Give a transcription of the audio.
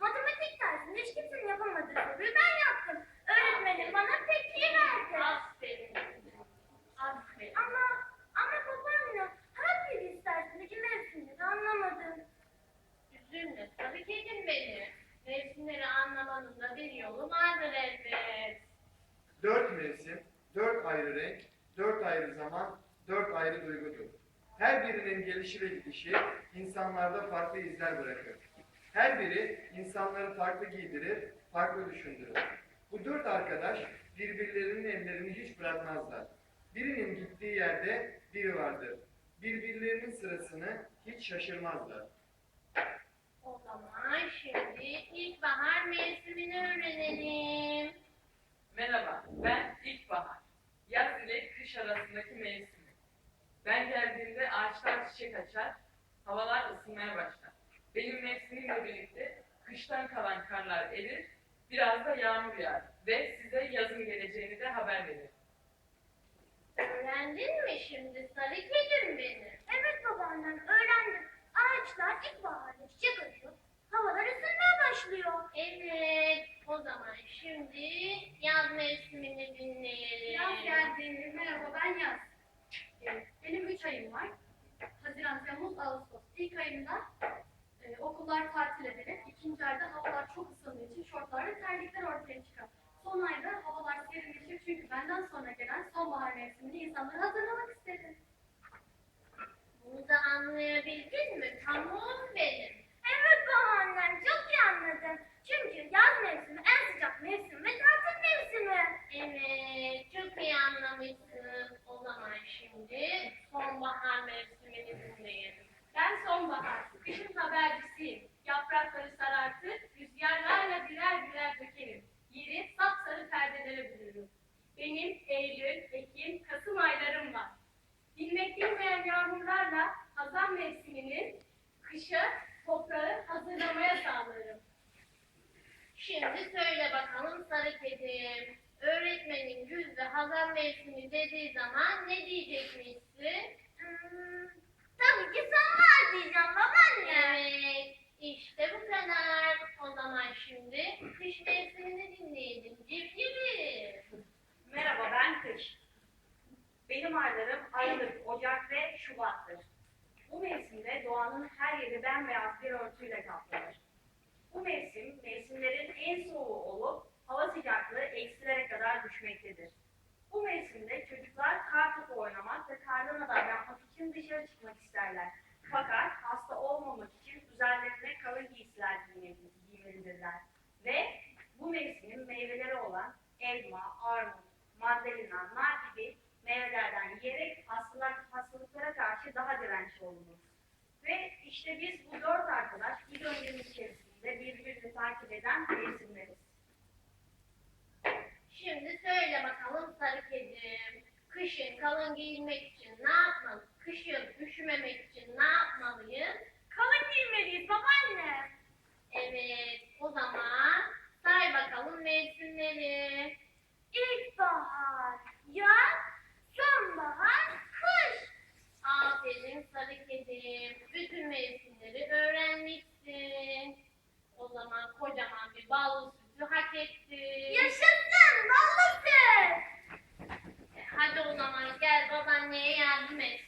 Matematik dersinde hiç kimsenin yapamadığı soruyu ben yaptım. Öğretmenim bana peki verdi. Aferin. Aferin. Ama, ama babaanne her bir istersindeki mevsimleri anlamadım. Üzülme tabii ki edin beni. Mevsimleri anlamanın da bir yolu vardır elbet. Dört mevsim, dört ayrı renk, dört ayrı zaman, dört ayrı duygudur. Her birinin gelişi ve gidişi insanlarda farklı izler bırakır. Her biri insanları farklı giydirir, farklı düşündürür. Bu dört arkadaş birbirlerinin ellerini hiç bırakmazlar. Birinin gittiği yerde biri vardır. Birbirlerinin sırasını hiç şaşırmazlar. O zaman şimdi ilkbahar mevsimini öğrenelim. Merhaba, ben ilkbahar. Yaz ile kış arasındaki mevsim. Ben geldiğimde ağaçlar çiçek açar, havalar ısınmaya başlar. Benim mevsimimle birlikte kıştan kalan karlar erir, biraz da yağmur yağar ve size yazın geleceğini de haber verir. Öğrendin mi şimdi sarı kedim beni? Evet babaannem öğrendim. Ağaçlar ilkbaharda çiçek açıyor. Havalar ısınmaya başlıyor. Evet, o zaman şimdi yaz mevsimini dinleyelim. Yaz geldiğinde merhaba ben Yaz. Evet, benim üç ayım var. Haziran, Temmuz, Ağustos. İlk ayımda okullar tatil edilir. İkinci ayda havalar çok ısındığı için şortlar ve terlikler ortaya çıkar. Son ayda havalar serinleşir çünkü benden sonra gelen sonbahar mevsimini insanlara hazırlamak istedim. Bunu da anlayabildin mi? Tamam benim. Evet babaannem çok iyi anladım. Çünkü yaz mevsimi en sıcak mevsim ve tatil mevsimi. Evet, çok iyi anlamışsın. O zaman şimdi sonbahar mevsimini dinleyelim. Ben sonbahar, kışın habercisiyim. Yaprakları sarartır, rüzgarlarla birer birer dökerim. Yeri sapsarı perdelere bürürüm. Benim Eylül, Ekim, Kasım aylarım var. Dinmek bilmeyen yağmurlarla hazan mevsiminin kışa toprağı hazırlamaya sağlarım. Şimdi söyle bakalım sarı kedim. Öğretmenin güz ve hazan mevsimi dediği zaman ne diyecekmişsin? Hmm, tabii ki sonbahar diyeceğim babaanne. Evet, işte bu kadar. O zaman şimdi kış mevsimini dinleyelim. Civcivi. Kış. Benim aylarım Aralık, Ocak ve Şubat'tır. Bu mevsimde doğanın her yeri bembeyaz bir örtüyle kaplanır. Bu mevsim mevsimlerin en soğuğu olup hava sıcaklığı eksilere kadar düşmektedir. Bu mevsimde çocuklar kar topu oynamak ve kardan adam yapmak için dışarı çıkmak isterler. Fakat hasta olmamak için üzerlerine kalın giysiler giymeli- giymelidirler. Ve bu mevsimin meyveleri olan elma, armut, mandalina, nar gibi meyvelerden yiyerek hastalar, hastalıklara karşı daha dirençli olunur. Ve işte biz bu dört arkadaş bir döngünün içerisinde birbirini takip eden mevsimleriz. Şimdi söyle bakalım sarı kedim. Kışın kalın giyinmek için ne yapmalı? Kışın üşümemek için ne yapmalıyız? Kalın giymeliyiz babaanne. Evet, o zaman say bakalım mevsimleri. İlkbahar, yaz, sonbahar, kış. Aferin sarı kedim. Bütün mevsimleri öğrenmişsin. O zaman ballı sütü hak ettin. Yaşasın ballı süt. E, Hadi o zaman gel babaanneye yardım et.